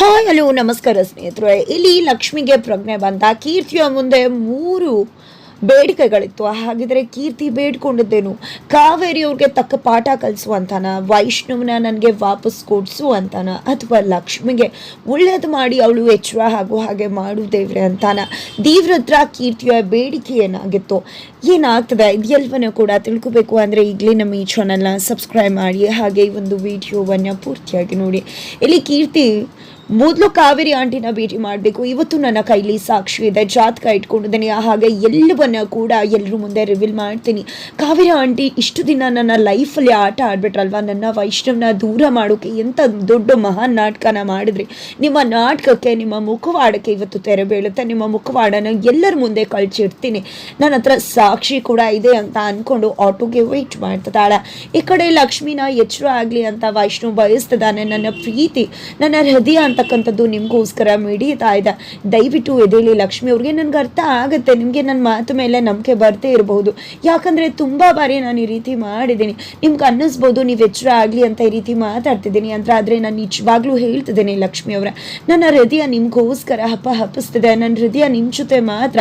Hi, hello, ನಮಸ್ಕಾರ ಸ್ನೇಹಿತರೆ. ಇಲ್ಲಿ ಲಕ್ಷ್ಮಿಗೆ ಪ್ರಜ್ಞೆ ಬಂದ ಕೀರ್ತಿಯ ಮುಂದೆ ಮೂರು ಬೇಡಿಕೆಗಳಿತ್ತು. ಹಾಗಿದ್ರೆ ಕೀರ್ತಿ ಬೇಡ್ಕೊಂಡಿದ್ದೇನು? ಕಾವೇರಿ ಅವ್ರಿಗೆ ತಕ್ಕ ಪಾಠ ಕಲಿಸು ಅಂತಾನ ವೈಷ್ಣವನ ನನಗೆ ವಾಪಸ್ ಕೊಡ್ಸು ಅಂತಾನ ಅಥವಾ ಲಕ್ಷ್ಮಿಗೆ ಒಳ್ಳೇದು ಮಾಡಿ ಅವಳು ಎಚ್ಚರ ಹಾಗೂ ಹಾಗೆ ಮಾಡು ದೇವ್ರೆ ಅಂತಾನ ದೇವ್ರತ್ರ ಕೀರ್ತಿಯ ಬೇಡಿಕೆ ಏನಾಗಿತ್ತು? ಏನಾಗ್ತದೆ? ಇದೆಲ್ಲವನ್ನೂ ಕೂಡ ತಿಳ್ಕೊಬೇಕು ಅಂದರೆ ಈಗಲೇ ನಮ್ಮ ಈ ಚಾನಲ್ನ ಸಬ್ಸ್ಕ್ರೈಬ್ ಮಾಡಿ ಹಾಗೆ ಈ ಒಂದು ವಿಡಿಯೋವನ್ನು ಪೂರ್ತಿಯಾಗಿ ನೋಡಿ. ಇಲ್ಲಿ ಕೀರ್ತಿ ಮೊದಲು ಕಾವೇರಿ ಆಂಟಿನ ಭೇಟಿ ಮಾಡಬೇಕು. ಇವತ್ತು ನನ್ನ ಕೈಲಿ ಸಾಕ್ಷಿ ಇದೆ. ಜಾತಕ ಇಟ್ಕೊಂಡಿದ್ದೀನಿ. ಹಾಗೆ ಎಲ್ಲವನ್ನ ಕೂಡ ಎಲ್ಲರ ಮುಂದೆ ರಿವೀಲ್ ಮಾಡ್ತೀನಿ. ಕಾವೇರಿ ಆಂಟಿ ಇಷ್ಟು ದಿನ ನನ್ನ ಲೈಫಲ್ಲಿ ಆಟ ಆಡ್ಬಿಟ್ರಲ್ವಾ? ನನ್ನ ವೈಷ್ಣವನ ದೂರ ಮಾಡೋಕೆ ಎಂಥ ದೊಡ್ಡ ಮಹಾನ್ ನಾಟಕನ ಮಾಡಿದ್ರಿ. ನಿಮ್ಮ ನಾಟಕಕ್ಕೆ, ನಿಮ್ಮ ಮುಖವಾಡಕ್ಕೆ ಇವತ್ತು ತೆರೆ ಬೀಳುತ್ತೆ. ನಿಮ್ಮ ಮುಖವಾಡನ ಎಲ್ಲರ ಮುಂದೆ ಕಳ್ಚಿಡ್ತೀನಿ. ನನ್ನ ಹತ್ರ ಸಾಕ್ಷಿ ಕೂಡ ಇದೆ ಅಂತ ಅಂದ್ಕೊಂಡು ಆಟೋಗೆ ವೆಯ್ಟ್ ಮಾಡ್ತಿದ್ದಾಳೆ. ಈ ಕಡೆ ಲಕ್ಷ್ಮಿನ ಎಚ್ಚರ ಆಗಲಿ ಅಂತ ವೈಷ್ಣವ್ ಬಯಸ್ತಿದ್ದಾನೆ. ನನ್ನ ಪ್ರೀತಿ, ನನ್ನ ಹೃದಯ ಅಂತಕ್ಕಂಥದ್ದು ನಿಮಗೋಸ್ಕರ ಮಿಡಿತಾ ಇದೆ. ದಯವಿಟ್ಟು ಎದೇಳಿ ಲಕ್ಷ್ಮಿ ಅವ್ರಿಗೆ. ನನಗೆ ಅರ್ಥ ಆಗುತ್ತೆ. ನಿಮಗೆ ನನ್ನ ಮಾತು ಮೇಲೆ ನಂಬಿಕೆ ಬರ್ತೇ ಇರಬಹುದು ಯಾಕಂದರೆ ತುಂಬ ಬಾರಿ ನಾನು ಈ ರೀತಿ ಮಾಡಿದ್ದೀನಿ. ನಿಮ್ಗೆ ಅನ್ನಿಸ್ಬೋದು, ನೀವು ಎಚ್ಚರ ಆಗಲಿ ಅಂತ ಈ ರೀತಿ ಮಾತಾಡ್ತಿದ್ದೀನಿ ಅಂತ. ಆದರೆ ನಾನು ನಿಜವಾಗ್ಲೂ ಹೇಳ್ತಿದ್ದೀನಿ ಲಕ್ಷ್ಮಿ ಅವರ. ನನ್ನ ಹೃದಯ ನಿಮಗೋಸ್ಕರ ಹಪ್ಪ ಹಪ್ಪಿಸ್ತಿದೆ ನನ್ನ ಹೃದಯ ನಿಮ್ಮ ಜೊತೆ ಮಾತ್ರ.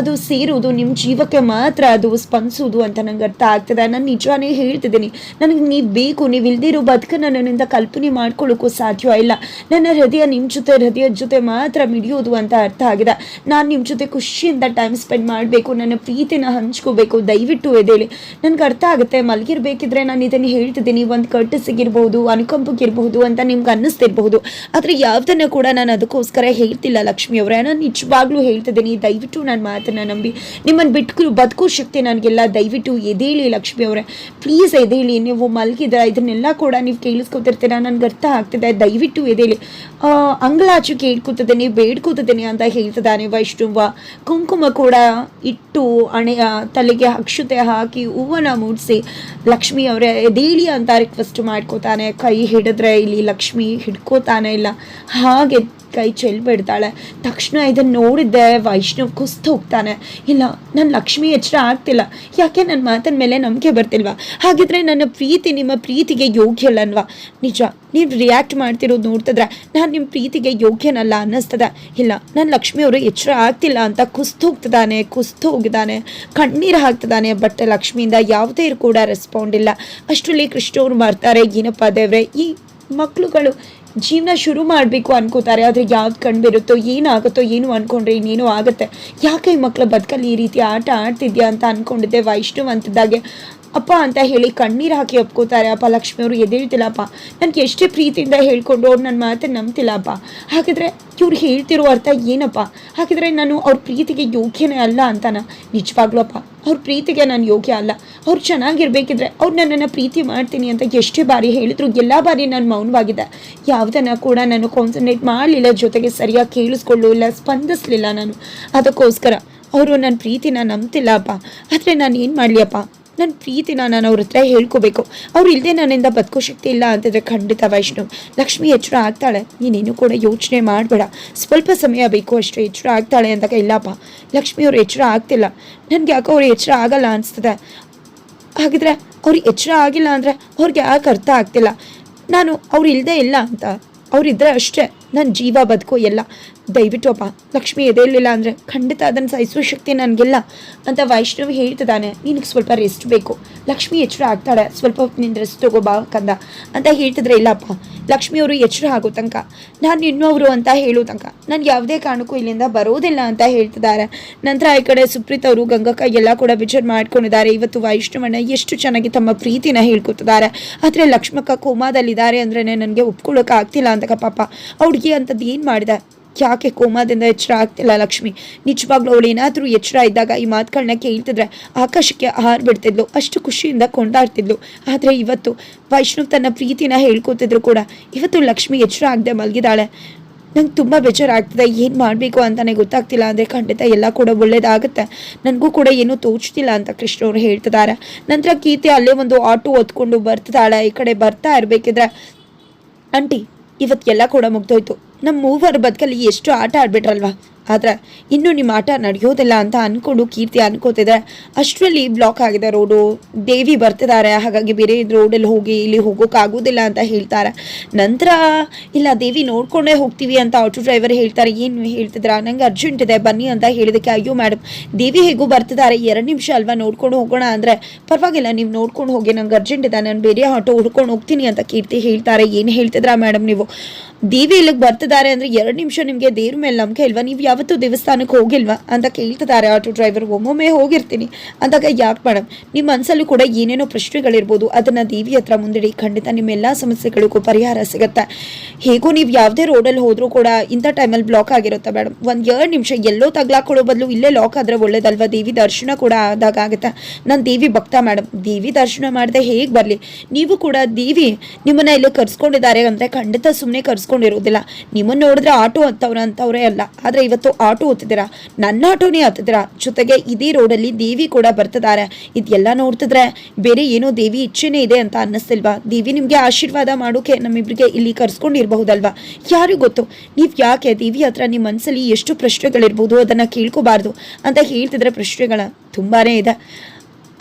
ಅದು ಸೇರೋದು ನಿಮ್ಮ ಜೀವಕ್ಕೆ ಮಾತ್ರ ಅದು ಸ್ಪಂದಿಸೋದು ಅಂತ ನಂಗೆ ಅರ್ಥ ಆಗ್ತದೆ. ನಾನು ನಿಜವಾನೇ ಹೇಳ್ತಿದ್ದೀನಿ. ನನಗೆ ನೀವು ಬೇಕು. ನೀವು ಇಲ್ದಿರೋ ಬದುಕನ್ನು ನನ್ನಿಂದ ಕಲ್ಪನೆ ಮಾಡ್ಕೊಳ್ಳೋಕ್ಕೂ ಸಾಧ್ಯ ಇಲ್ಲ. ನನ್ನ ಹೃದಯ ನಿಮ್ಮ ಜೊತೆ, ಹೃದಯದ ಜೊತೆ ಮಾತ್ರ ಮಿಡಿಯೋದು ಅಂತ ಅರ್ಥ ಆಗಿದೆ. ನಾನು ನಿಮ್ಮ ಜೊತೆ ಖುಷಿಯಿಂದ ಟೈಮ್ ಸ್ಪೆಂಡ್ ಮಾಡಬೇಕು, ನನ್ನ ಪ್ರೀತಿನ ಹಂಚ್ಕೋಬೇಕು. ದಯವಿಟ್ಟು ಎದೇಳಿ ನನಗೆ ಅರ್ಥ ಆಗುತ್ತೆ. ಮಲಗಿರ್ಬೇಕಿದ್ರೆ ನಾನು ಇದನ್ನು ಹೇಳ್ತಿದ್ದೀನಿ. ಒಂದು ಕಟ್ಟಸಿಗಿರ್ಬೋದು ಅನುಕಂಪಕ್ಕಿರ್ಬಹುದು ಅಂತ ನಿಮ್ಗೆ ಅನ್ನಿಸ್ತಿರ್ಬಹುದು. ಆದರೆ ಯಾವುದನ್ನು ಕೂಡ ನಾನು ಅದಕ್ಕೋಸ್ಕರ ಹೇಳ್ತಿಲ್ಲ ಲಕ್ಷ್ಮಿ ಅವರೇ. ನಾನು ನಿಜವಾಗ್ಲೂ ಹೇಳ್ತಿದ್ದೀನಿ. ದಯವಿಟ್ಟು ನನ್ನ ಮಾತನ್ನ ನಂಬಿ. ನಿಮ್ಮನ್ನು ಬಿಟ್ಟು ಬದುಕೋ ಶಕ್ತಿ ನನಗೆಲ್ಲ. ದಯವಿಟ್ಟು ಎದೇಳಿ ಲಕ್ಷ್ಮಿ ಅವರೇ. ಪ್ಲೀಸ್ ಎದೇಳಿ ನೀವು ಮಲಗಿದ್ರ ಇದನ್ನೆಲ್ಲ ಕೂಡ ನೀವು ಕೇಳಿಸ್ಕೊತಿರ್ತೀರ. ನನಗೆ ಅರ್ಥ ಆಗ್ತಿದೆ. ದಯವಿಟ್ಟು ಎದೇಳಿ ಆ, ಅಂಗಳಾಚು ಕೇಳ್ಕೊತಿದ್ದೀನಿ ಬೇಡ್ಕೊತಿದ್ದೀನಿ ಅಂತ ಹೇಳ್ತಿದ್ದಾನೆ ವೈಷ್ಣುವ. ಕುಂಕುಮ ಕೂಡ ಇಟ್ಟು ಅಣೆಯ ತಲೆಗೆ ಅಕ್ಷತೆ ಹಾಕಿ ಹೂವನ್ನ ಮೂಡಿಸಿ ಲಕ್ಷ್ಮಿ ಅವರೇ ಎದೇಳಿ ಅಂತ ರಿಕ್ವೆಸ್ಟ್ ಮಾಡ್ಕೋತಾನೆ. ಕೈ ಹಿಡಿದ್ರೆ ಇಲ್ಲಿ ಲಕ್ಷ್ಮಿ ಹಿಡ್ಕೋತಾನೆ ಇಲ್ಲ. ಹಾಗೆ ಕೈ ಚೆಲ್ಬಿಡ್ತಾಳೆ ತಕ್ಷಣ ಇದನ್ನು ನೋಡಿದ್ದೆ ವೈಷ್ಣವ್ ಕುಸ್ತು ಹೋಗ್ತಾನೆ. ಇಲ್ಲ ನನ್ನ ಲಕ್ಷ್ಮಿ ಎಚ್ಚರ ಆಗ್ತಿಲ್ಲ. ಯಾಕೆ ನನ್ನ ಮಾತಿನ ಮೇಲೆ ನಂಬಿಕೆ ಬರ್ತಿಲ್ವಾ? ಹಾಗಿದ್ರೆ ನನ್ನ ಪ್ರೀತಿ ನಿಮ್ಮ ಪ್ರೀತಿಗೆ ಯೋಗ್ಯ ಅಲ್ಲನ್ವಾ ನಿಜ, ನೀವು ರಿಯಾಕ್ಟ್ ಮಾಡ್ತಿರೋದು ನೋಡ್ತಿದ್ರೆ ನಾನು ನಿಮ್ಮ ಪ್ರೀತಿಗೆ ಯೋಗ್ಯನಲ್ಲ ಅನ್ನಿಸ್ತದೆ. ಇಲ್ಲ ನನ್ನ ಲಕ್ಷ್ಮಿ ಅವರು ಎಚ್ಚರ ಆಗ್ತಿಲ್ಲ ಅಂತ ಕುಸ್ತು ಹೋಗ್ತಿದ್ದಾನೆ, ಕುಸ್ತು ಹೋಗಿದ್ದಾನೆ. ಕಣ್ಣೀರು ಹಾಕ್ತಿದ್ದಾನೆ, ಬಟ್ ಲಕ್ಷ್ಮಿಯಿಂದ ಯಾವುದೇ ಕೂಡ ರೆಸ್ಪಾಂಡ್ ಇಲ್ಲ. ಅಷ್ಟರಲ್ಲಿ ಕೃಷ್ಣ ಮಾಡ್ತಾರೆ ಏನಪ್ಪ ದೇವ್ರೆ? ಈ ಮಕ್ಕಳುಗಳು ಜೀವನ ಶುರು ಮಾಡಬೇಕು ಅನ್ಕೋತಾರೆ, ಆದರೆ ಯಾವ್ದು ಕಂಡುಬಿರುತ್ತೋ ಏನಾಗುತ್ತೋ, ಏನು ಅನ್ಕೊಂಡ್ರೆ ಇನ್ನೇನೋ ಆಗುತ್ತೆ. ಯಾಕೆ ಈ ಮಕ್ಕಳ ಬದುಕಲ್ಲಿ ಈ ರೀತಿ ಆಟ ಆಡ್ತಿದ್ಯಾ ಅಂತ ಅಂದ್ಕೊಂಡಿದ್ದೆ ವೈಷ್ಣವ್ ಅಪ್ಪ ಅಂತ ಹೇಳಿ ಕಣ್ಣೀರು ಹಾಕಿ ಒಪ್ಕೋತಾರೆ. ಅಪ್ಪ ಲಕ್ಷ್ಮಿ ಅವರು ಎದೇಳ್ತಿಲ್ಲಪ್ಪ ನನಗೆ ಎಷ್ಟೇ ಪ್ರೀತಿಯಿಂದ ಹೇಳ್ಕೊಂಡು ಅವ್ರು ನನ್ನ ಮಾತನ್ನು ನಂಬ್ತಿಲ್ಲಪ್ಪ. ಹಾಗಿದ್ರೆ ಇವ್ರು ಹೇಳ್ತಿರೋ ಅರ್ಥ ಏನಪ್ಪ? ಹಾಗಿದ್ರೆ ನಾನು ಅವ್ರ ಪ್ರೀತಿಗೆ ಯೋಗ್ಯನೇ ಅಲ್ಲ ಅಂತಾನ? ನಿಜವಾಗ್ಲೂ ಅಪ್ಪ, ಅವ್ರ ಪ್ರೀತಿಗೆ ನಾನು ಯೋಗ್ಯ ಅಲ್ಲ. ಅವ್ರು ಚೆನ್ನಾಗಿರ್ಬೇಕಿದ್ರೆ ಅವ್ರು ನನ್ನನ್ನು ಪ್ರೀತಿ ಮಾಡ್ತೀನಿ ಅಂತ ಎಷ್ಟೇ ಬಾರಿ ಹೇಳಿದ್ರು ಎಲ್ಲ ಬಾರಿ ನಾನು ಮೌನವಾಗಿದ್ದೆ. ಯಾವುದನ್ನು ಕೂಡ ನಾನು ಕಾನ್ಸಂಟ್ರೇಟ್ ಮಾಡಲಿಲ್ಲ, ಜೊತೆಗೆ ಸರಿಯಾಗಿ ಕೇಳಿಸ್ಕೊಳ್ಳಲಿಲ್ಲ ಸ್ಪಂದಿಸಲಿಲ್ಲ ನಾನು. ಅದಕ್ಕೋಸ್ಕರ ಅವರು ನನ್ನ ಪ್ರೀತಿನ ನಂಬ್ತಿಲ್ಲಪ್ಪ ಆದರೆ ನಾನು ಏನು ಮಾಡಲಿ ಅಪ್ಪ? ನನ್ನ ಪ್ರೀತಿನ ನಾನು ಅವ್ರ ಹತ್ರ ಹೇಳ್ಕೋಬೇಕು. ಅವ್ರು ಇಲ್ಲದೆ ನನ್ನಿಂದ ಬದುಕೋ ಶಕ್ತಿ ಇಲ್ಲ ಅಂತಂದರೆ ಖಂಡಿತ ವೈಷ್ಣವ್ ಲಕ್ಷ್ಮಿ ಎಚ್ಚರ ಆಗ್ತಾಳೆ. ನೀನೇನು ಕೂಡ ಯೋಚನೆ ಮಾಡಬೇಡ. ಸ್ವಲ್ಪ ಸಮಯ ಬೇಕು ಅಷ್ಟೇ. ಎಚ್ಚರ ಆಗ್ತಾಳೆ ಅಂದಾಗ ಇಲ್ಲಪ್ಪ. ಲಕ್ಷ್ಮಿ ಅವ್ರು ಎಚ್ಚರ ಆಗ್ತಿಲ್ಲ. ನನಗೆ ಯಾಕೋ ಅವ್ರು ಎಚ್ಚರ ಆಗಲ್ಲ ಅನಿಸ್ತದೆ. ಹಾಗಿದ್ರೆ ಅವ್ರು ಎಚ್ಚರ ಆಗಿಲ್ಲ ಅಂದರೆ ಅವ್ರಿಗೆ ಯಾಕೆ ಅರ್ಥ ಆಗ್ತಿಲ್ಲ? ನಾನು ಅವ್ರು ಇಲ್ಲದೆ ಇಲ್ಲ ಅಂತ. ಅವರಿದ್ದರೆ ಅಷ್ಟೇ. ನನ್ನ ಜೀವ ಬದುಕು ಎಲ್ಲ. ದಯವಿಟ್ಟು ಅಪ್ಪ, ಲಕ್ಷ್ಮಿ ಎದೆಯಲ್ಲಿಲ್ಲ ಅಂದರೆ ಖಂಡಿತ ಅದನ್ನು ಸಹಿಸುವ ಶಕ್ತಿ ನನಗಿಲ್ಲ ಅಂತ ವೈಷ್ಣವಿ ಹೇಳ್ತಿದ್ದಾನೆ. ನಿನಗೆ ಸ್ವಲ್ಪ ರೆಸ್ಟ್ ಬೇಕು. ಲಕ್ಷ್ಮಿ ಎಚ್ಚರ ಆಗ್ತಾಳೆ. ಸ್ವಲ್ಪ ಹೊತ್ತು ರೆಸ್ಟ್ ತಗೋ ಬಾ ಕಂದ ಅಂತ ಹೇಳ್ತಿದ್ರೆ ಇಲ್ಲಪ್ಪ ಲಕ್ಷ್ಮಿಯವರು ಎಚ್ಚರ ಆಗೋ ತನಕ. ನಾನು ಇನ್ನೊಬ್ರು ಅಂತ ಹೇಳೋ ತನಕ. ನಾನು ಯಾವುದೇ ಕಾರಣಕ್ಕೂ ಇಲ್ಲಿಂದ ಬರೋದಿಲ್ಲ ಅಂತ ಹೇಳ್ತಿದ್ದಾರೆ. ನಂತರ ಈ ಕಡೆ ಸುಪ್ರೀತ್ ಅವರು, ಗಂಗಕ್ಕ ಎಲ್ಲ ಕೂಡ ವಿಚಾರ ಮಾಡ್ಕೊಂಡಿದ್ದಾರೆ. ಇವತ್ತು ವೈಷ್ಣವಣ್ಣ ಎಷ್ಟು ಚೆನ್ನಾಗಿ ತಮ್ಮ ಪ್ರೀತಿನ ಹೇಳ್ಕೊತಿದ್ದಾರೆ. ಆದರೆ ಲಕ್ಷ್ಮಕ್ಕ ಕೋಮಾದಲ್ಲಿದ್ದಾರೆ ಅಂದ್ರೆ ನನಗೆ ಒಪ್ಕೊಳ್ಳೋಕೆ ಆಗ್ತಿಲ್ಲ ಅಂತ ಪಾಪ. ಹುಡುಗಿ ಅಂಥದ್ದು ಏನು ಮಾಡಿದೆ? ಯಾಕೆ ಕೋಮಾದಿಂದ ಎಚ್ಚರ ಆಗ್ತಿಲ್ಲ ಲಕ್ಷ್ಮಿ? ನಿಜವಾಗ್ಲೂ ಅವಳು ಏನಾದರೂ ಎಚ್ಚರ ಇದ್ದಾಗ ಈ ಮಾತುಗಳನ್ನ ಕೇಳ್ತಿದ್ರೆ ಆಕಾಶಕ್ಕೆ ಹಾರ್ಬಿಡ್ತಿದ್ಲು ಅಷ್ಟು ಖುಷಿಯಿಂದ ಕೊಂಡಾಡ್ತಿದ್ಲು. ಆದರೆ ಇವತ್ತು ವೈಷ್ಣವ್ ತನ್ನ ಪ್ರೀತಿನ ಹೇಳ್ಕೊತಿದ್ರು ಕೂಡ. ಇವತ್ತು ಲಕ್ಷ್ಮಿ ಎಚ್ಚರ ಆಗದೆ ಮಲಗಿದಾಳೆ. ನಂಗೆ ತುಂಬ ಬೇಜಾರಾಗ್ತದೆ, ಏನು ಮಾಡಬೇಕು ಅಂತಲೇ ಗೊತ್ತಾಗ್ತಿಲ್ಲ. ಅಂದರೆ ಖಂಡಿತ ಎಲ್ಲ ಕೂಡ ಒಳ್ಳೇದಾಗುತ್ತೆ. ನನಗೂ ಕೂಡ ಏನೂ ತೋಚ್ತಿಲ್ಲ ಅಂತ ಕೃಷ್ಣ ಅವರು ಹೇಳ್ತಿದ್ದಾರೆ ನಂತರ ಕೀರ್ತಿ ಅಲ್ಲೇ ಒಂದು ಆಟೋ ಹೊತ್ಕೊಂಡು ಬರ್ತಿದ್ದಾಳೆ ಈ ಕಡೆ ಬರ್ತಾ ಇರಬೇಕಿದ್ರೆ, ಆಂಟಿ ಇವತ್ತೆಲ್ಲ ಕೂಡ ಮುಗ್ದೋಯ್ತು. ನಮ್ಮ ಮೂವರ ಬದುಕಲ್ಲಿ ಎಷ್ಟು ಆಟ ಆಡ್ಬಿಟ್ರಲ್ವಾ? ಆದರೆ ಇನ್ನು ನಿಮ್ಮ ಆಟ ನಡೆಯೋದಿಲ್ಲ ಅಂತ ಅಂದ್ಕೊಂಡು ಕೀರ್ತಿ ಅನ್ಕೋತಿದೆ. ಅಷ್ಟರಲ್ಲಿ ಬ್ಲಾಕ್ ಆಗಿದೆ ರೋಡು. ದೇವಿ ಬರ್ತಿದ್ದಾರೆ. ಹಾಗಾಗಿ ಬೇರೆ ರೋಡಲ್ಲಿ ಹೋಗಿ ಇಲ್ಲಿ ಹೋಗೋಕ್ಕಾಗೋದಿಲ್ಲ ಅಂತ ಹೇಳ್ತಾರೆ. ನಂತರ ಇಲ್ಲ, ದೇವಿ ನೋಡ್ಕೊಂಡೇ ಹೋಗ್ತೀವಿ ಅಂತ ಆಟೋ ಡ್ರೈವರ್ ಹೇಳ್ತಾರೆ. ಏನು ಹೇಳ್ತಿದ್ರ ನಂಗೆ ಅರ್ಜೆಂಟ್ ಇದೆ. ಬನ್ನಿ ಅಂತ ಹೇಳಿದಕ್ಕೆ ಅಯ್ಯೋ ಮೇಡಮ್ ದೇವಿ ಹೇಗೂ ಬರ್ತಿದ್ದಾರೆ. ಎರಡು ನಿಮಿಷ ಅಲ್ವಾ ನೋಡ್ಕೊಂಡು ಹೋಗೋಣ ಅಂದರೆ? ಪರವಾಗಿಲ್ಲ, ನೀವು ನೋಡ್ಕೊಂಡು ಹೋಗಿ. ನಂಗೆ ಅರ್ಜೆಂಟ್ ಇದೆ. ನಾನು ಬೇರೆ ಆಟೋ ಹುಡ್ಕೊಂಡು ಹೋಗ್ತೀನಿ ಅಂತ ಕೀರ್ತಿ ಹೇಳ್ತಾರೆ. ಏನು ಹೇಳ್ತಿದ್ರಾ ಮೇಡಮ್ ನೀವು? ದೇವಿ ಇಲ್ಲಿಗೆ ಬರ್ತಿದ್ದಾರೆ ಅಂದರೆ ಎರಡು ನಿಮಿಷ ನಿಮಗೆ ದೇವ್ರ ಮೇಲೆ ನಂಬಿಕೆ ಇಲ್ವಾ? ನೀವು ಯಾವತ್ತೂ ದೇವಸ್ಥಾನಕ್ಕೆ ಹೋಗಿಲ್ವಾ? ಅಂತ ಕೇಳ್ತಿದ್ದಾರೆ ಆಟೋ ಡ್ರೈವರ್ ಒಮ್ಮೊಮ್ಮೆ ಹೋಗಿರ್ತೀನಿ. ಅಂದಾಗ ಯಾಕೆ ಮೇಡಮ್ ನಿಮ್ಮ ಮನಸ್ಸಲ್ಲೂ ಕೂಡ ಏನೇನೋ ಪ್ರಶ್ನೆಗಳಿರ್ಬೋದು. ಅದನ್ನು ದೇವಿ ಹತ್ರ ಮುಂದಿಡಿ. ಖಂಡಿತ ನಿಮ್ಮ ಎಲ್ಲ ಸಮಸ್ಯೆಗಳಿಗೂ ಪರಿಹಾರ ಸಿಗುತ್ತೆ. ಹೇಗೂ ನೀವು ಯಾವುದೇ ರೋಡಲ್ಲಿ ಹೋದರೂ ಕೂಡ ಇಂಥ ಟೈಮಲ್ಲಿ ಬ್ಲಾಕ್ ಆಗಿರುತ್ತೆ ಮೇಡಮ್ ಒಂದು ಎರಡು ನಿಮಿಷ ಎಲ್ಲೋ ತಗ್ಲಾಕೊಳ್ಳೋ ಬದಲು ಇಲ್ಲೇ ಲಾಕ್ ಆದರೆ ಒಳ್ಳೇದಲ್ವಾ? ದೇವಿ ದರ್ಶನ ಕೂಡ ಆದಾಗ ಆಗುತ್ತೆ. ನಾನು ದೇವಿ ಭಕ್ತ ಮೇಡಮ್ ದೇವಿ ದರ್ಶನ ಮಾಡಿದೆ ಹೇಗೆ ಬರಲಿ? ನೀವು ಕೂಡ ದೇವಿ ನಿಮ್ಮನ್ನ ಇಲ್ಲಿ ಕರ್ಸ್ಕೊಂಡಿದ್ದಾರೆ ಅಂದರೆ ಖಂಡಿತ ಸುಮ್ಮನೆ ಕರ್ಸ್ಕೊಂಡಿರೋದಿಲ್ಲ ನಿಮ್ಮನ್ನು ನೋಡಿದ್ರೆ ಆಟೋ ಹತ್ತವ್ರ ಅಂತವ್ರೆ ಅಲ್ಲ. ಆದರೆ ಇವತ್ತು ಆಟೋ ಹತ್ತಿದ್ದೀರಾ? ನನ್ನ ಆಟೋನೇ ಹತ್ತಿದ್ದೀರಾ? ಜೊತೆಗೆ ಇದೇ ರೋಡಲ್ಲಿ ದೇವಿ ಕೂಡ ಬರ್ತಿದ್ದಾರೆ. ಇದೆಲ್ಲ ನೋಡ್ತಿದ್ರೆ ಬೇರೆ ಏನೋ ದೇವಿ ಇಚ್ಛೆನೇ ಇದೆ ಅಂತ ಅನ್ನಿಸ್ತಿಲ್ವಾ? ದೇವಿ ನಿಮಗೆ ಆಶೀರ್ವಾದ ಮಾಡೋಕೆ ನಮ್ಮಿಬ್ಬರಿಗೆ ಇಲ್ಲಿ ಕರ್ಸ್ಕೊಂಡಿರಬಹುದಲ್ವಾ? ಯಾರಿಗೂ ಗೊತ್ತು? ನೀವು ಯಾಕೆ ದೇವಿ ಹತ್ರ ನಿಮ್ಮ ಮನಸ್ಸಲ್ಲಿ ಎಷ್ಟು ಪ್ರಶ್ನೆಗಳಿರ್ಬೋದು ಅದನ್ನು ಕೇಳ್ಕೋಬಾರ್ದು ಅಂತ ಹೇಳ್ತಿದ್ರೆ ಪ್ರಶ್ನೆಗಳ ತುಂಬಾ ಇದೆ.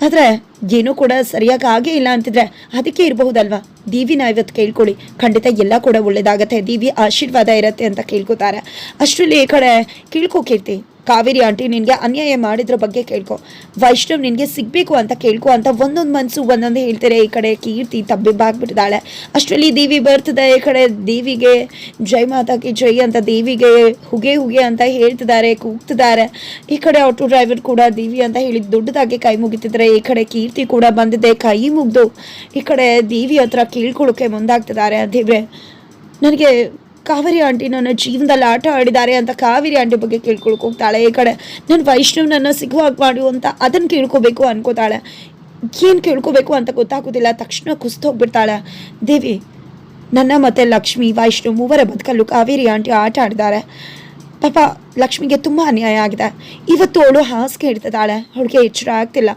ಆದರೆ ಏನೂ ಕೂಡ ಸರಿಯಾಗಿ ಆಗೇ ಇಲ್ಲ ಅಂತಿದ್ರೆ ಅದಕ್ಕೆ ಇರಬಹುದಲ್ವಾ? ನಾ ಇವತ್ತು ಕೇಳ್ಕೊಳ್ಳಿ. ಖಂಡಿತ ಎಲ್ಲ ಕೂಡ ಒಳ್ಳೇದಾಗತ್ತೆ. ದೀವಿ ಆಶೀರ್ವಾದ ಇರತ್ತೆ ಅಂತ ಕೇಳ್ಕೊತಾರೆ. ಅಷ್ಟರಲ್ಲಿ ಈ ಕಡೆ ಕೇಳ್ಕೊ ಕೀರ್ತಿ. ಕಾವೇರಿ ಆಂಟಿ ನಿನಗೆ ಅನ್ಯಾಯ ಮಾಡಿದ್ರ ಬಗ್ಗೆ ಕೇಳ್ಕೊ. ವೈಷ್ಣವ್ ನಿನಗೆ ಸಿಗಬೇಕು ಅಂತ ಕೇಳ್ಕೊ ಅಂತ ಒಂದೊಂದು ಮನಸ್ಸು ಒಂದೊಂದು ಹೇಳ್ತಾರೆ. ಈ ಕಡೆ ಕೀರ್ತಿ ತಬ್ಬಿಬ್ಬಾಗ್ಬಿಟ್ಟಿದ್ದಾಳೆ ಅಷ್ಟರಲ್ಲಿ ದೇವಿ ಬರ್ತದೆ. ಈ ಕಡೆ ದೇವಿಗೆ ಜೈ ಮಾತಾಕಿ ಜೈ ಅಂತ ದೇವಿಗೆ ಹುಗೆ ಹುಗೆ ಅಂತ ಹೇಳ್ತಿದ್ದಾರೆ, ಕೂಗ್ತಿದ್ದಾರೆ. ಈ ಕಡೆ ಆಟೋ ಡ್ರೈವರ್ ಕೂಡ ದೇವಿ ಅಂತ ಹೇಳಿ ದೊಡ್ಡದಾಗಿ ಕೈ ಮುಗಿತಿದ್ರೆ. ಈ ಕಡೆ ಕೀರ್ತಿ ಕೂಡ ಬಂದಿದೆ, ಕೈ ಮುಗ್ದು. ಈ ಕಡೆ ದೇವಿ ಹತ್ರ ಕೇಳ್ಕೊಳ್ಳೋಕೆ ಮುಂದಾಗ್ತಿದ್ದಾರೆ ದೇವ್ರೆ. ನನಗೆ ಕಾವೇರಿ ಆಂಟಿ ನನ್ನ ಜೀವನದಲ್ಲಿ ಆಟ ಆಡಿದ್ದಾರೆ ಅಂತ ಕಾವೇರಿ ಆಂಟಿ ಬಗ್ಗೆ ಕೇಳ್ಕೊಳಕ್ ಹೋಗ್ತಾಳೆ. ಈ ಕಡೆ ನನ್ನ ವೈಷ್ಣವ್ನನ್ನು ಸಿಗುವಾಗ ಮಾಡು ಅಂತ ಅದನ್ನು ಕೇಳ್ಕೋಬೇಕು ಅನ್ಕೋತಾಳೆ. ಏನು ಕೇಳ್ಕೋಬೇಕು ಅಂತ ಗೊತ್ತಾಗೋದಿಲ್ಲ. ತಕ್ಷಣ ಕುಸ್ತೋಗ್ಬಿಡ್ತಾಳೆ ದೇವಿ, ನನ್ನ ಮತ್ತು ಲಕ್ಷ್ಮಿ, ವೈಷ್ಣವ್ ಮೂವರ ಬದುಕಲ್ಲು ಕಾವೇರಿ ಆಂಟಿ ಆಟ ಆಡಿದ್ದಾರೆ ಪಾಪ ಲಕ್ಷ್ಮಿಗೆ ತುಂಬ ಅನ್ಯಾಯ ಆಗಿದೆ. ಇವತ್ತು ಅವಳು ಹಾಸಿಗೆ ಇಡ್ತಿದ್ದಾಳೆ ಅವಳಿಗೆ ಎಚ್ಚರ ಆಗ್ತಿಲ್ಲ.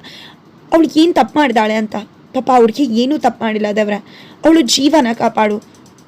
ಅವಳಿಗೆ ಏನು ತಪ್ಪು ಮಾಡಿದಾಳೆ ಅಂತ. ಪಾಪ ಅವ್ರಿಗೆ ಏನೂ ತಪ್ಪು ಮಾಡಿಲ್ಲ ದೇವ್ರೆ. ಅವಳು ಜೀವನ ಕಾಪಾಡು.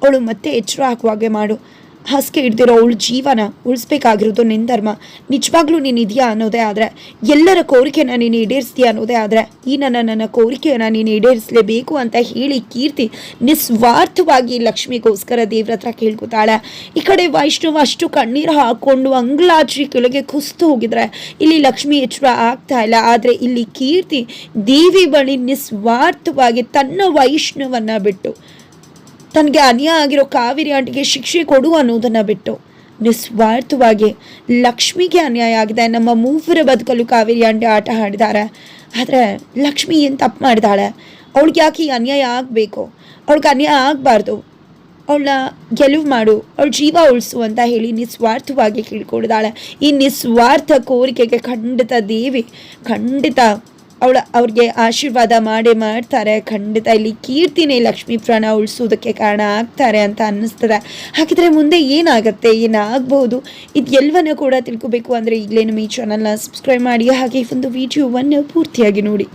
ಅವಳು ಮತ್ತೆ ಎಚ್ಚರ ಹಾಕುವಾಗೆ ಮಾಡು. ಹಾಸಿಗೆ ಹಿಡ್ದಿರೋ ಅವಳು ಜೀವನ ಉಳಿಸ್ಬೇಕಾಗಿರೋದು ನಿನ್ನ ಧರ್ಮ. ನಿಜವಾಗ್ಲೂ ನೀನು ಇದೆಯಾ ಅನ್ನೋದೇ ಆದರೆ, ಎಲ್ಲರ ಕೋರಿಕೆನ ನೀನು ಈಡೇರಿಸ್ತೀಯ ಅನ್ನೋದೇ ಆದರೆ, ಈ ನನ್ನ ನನ್ನ ಕೋರಿಕೆಯನ್ನು ನೀನು ಈಡೇರಿಸಲೇಬೇಕು ಅಂತ ಹೇಳಿ ಕೀರ್ತಿ ನಿಸ್ವಾರ್ಥವಾಗಿ ಲಕ್ಷ್ಮಿಗೋಸ್ಕರ ದೇವ್ರ ಹತ್ರ ಕೇಳ್ಕೊತಾಳೆ. ಈ ಕಡೆ ವೈಷ್ಣವ ಅಷ್ಟು ಕಣ್ಣೀರು ಹಾಕ್ಕೊಂಡು ಅಂಗ್ಲಾಚಿ ಕೆಳಗೆ ಕುಸ್ತು ಹೋಗಿದ್ರೆ ಇಲ್ಲಿ ಲಕ್ಷ್ಮಿ ಎಚ್ಚರ ಆಗ್ತಾ ಇಲ್ಲ. ಆದರೆ ಇಲ್ಲಿ ಕೀರ್ತಿ ದೇವಿ ಬಳಿ ನಿಸ್ವಾರ್ಥವಾಗಿ ತನ್ನ ವೈಷ್ಣವನ್ನು ಬಿಟ್ಟು ತನಗೆ ಅನ್ಯಾಯ ಆಗಿರೋ ಕಾವೇರಿ ಆಂಟಿಗೆ ಶಿಕ್ಷೆ ಕೊಡು ಅನ್ನೋದನ್ನು ಬಿಟ್ಟು ನಿಸ್ವಾರ್ಥವಾಗಿ ಲಕ್ಷ್ಮಿಗೆ ಅನ್ಯಾಯ ಆಗಿದೆ. ನಮ್ಮ ಮೂವರ ಬದುಕಲು ಕಾವೇರಿ ಆಂಟಿ ಆಟ ಆಡಿದ್ದಾರೆ. ಆದರೆ ಲಕ್ಷ್ಮಿ ಏನು ತಪ್ಪು ಮಾಡಿದಾಳೆ? ಅವಳಿಗೆ ಯಾಕೆ ಅನ್ಯಾಯ ಆಗಬೇಕು? ಅವಳಿಗೆ ಅನ್ಯಾಯ ಆಗಬಾರ್ದು. ಅವಳನ್ನ ಗೆಲುವು ಮಾಡು. ಅವಳ ಜೀವ ಉಳಿಸು ಅಂತ ಹೇಳಿ ನಿಸ್ವಾರ್ಥವಾಗಿ ಕೇಳ್ಕೊಡ್ದಾಳೆ ಈ ನಿಸ್ವಾರ್ಥ ಕೋರಿಕೆಗೆ ಖಂಡಿತ ದೇವಿ, ಖಂಡಿತ ಅವಳ, ಅವ್ರಿಗೆ ಆಶೀರ್ವಾದ ಮಾಡೇ ಮಾಡ್ತಾರೆ. ಖಂಡಿತ ಇಲ್ಲಿ ಕೀರ್ತಿನೇ ಲಕ್ಷ್ಮೀ ಪ್ರಾಣ ಉಳಿಸೋದಕ್ಕೆ ಕಾರಣ ಆಗ್ತಾರೆ ಅಂತ ಅನ್ನಿಸ್ತದೆ. ಹಾಗಿದ್ರೆ ಮುಂದೆ ಏನಾಗುತ್ತೆ? ಏನಾಗಬಹುದು? ಇದು ಕೂಡ ತಿಳ್ಕೊಬೇಕು. ಅಂದರೆ ಈಗಲೇ ನಮ್ಮ ಈ ಚಾನಲ್ನ ಸಬ್ಸ್ಕ್ರೈಬ್ ಮಾಡಿ. ಹಾಗೆ ಒಂದು ವಿಡಿಯೋವನ್ನು ಪೂರ್ತಿಯಾಗಿ ನೋಡಿ.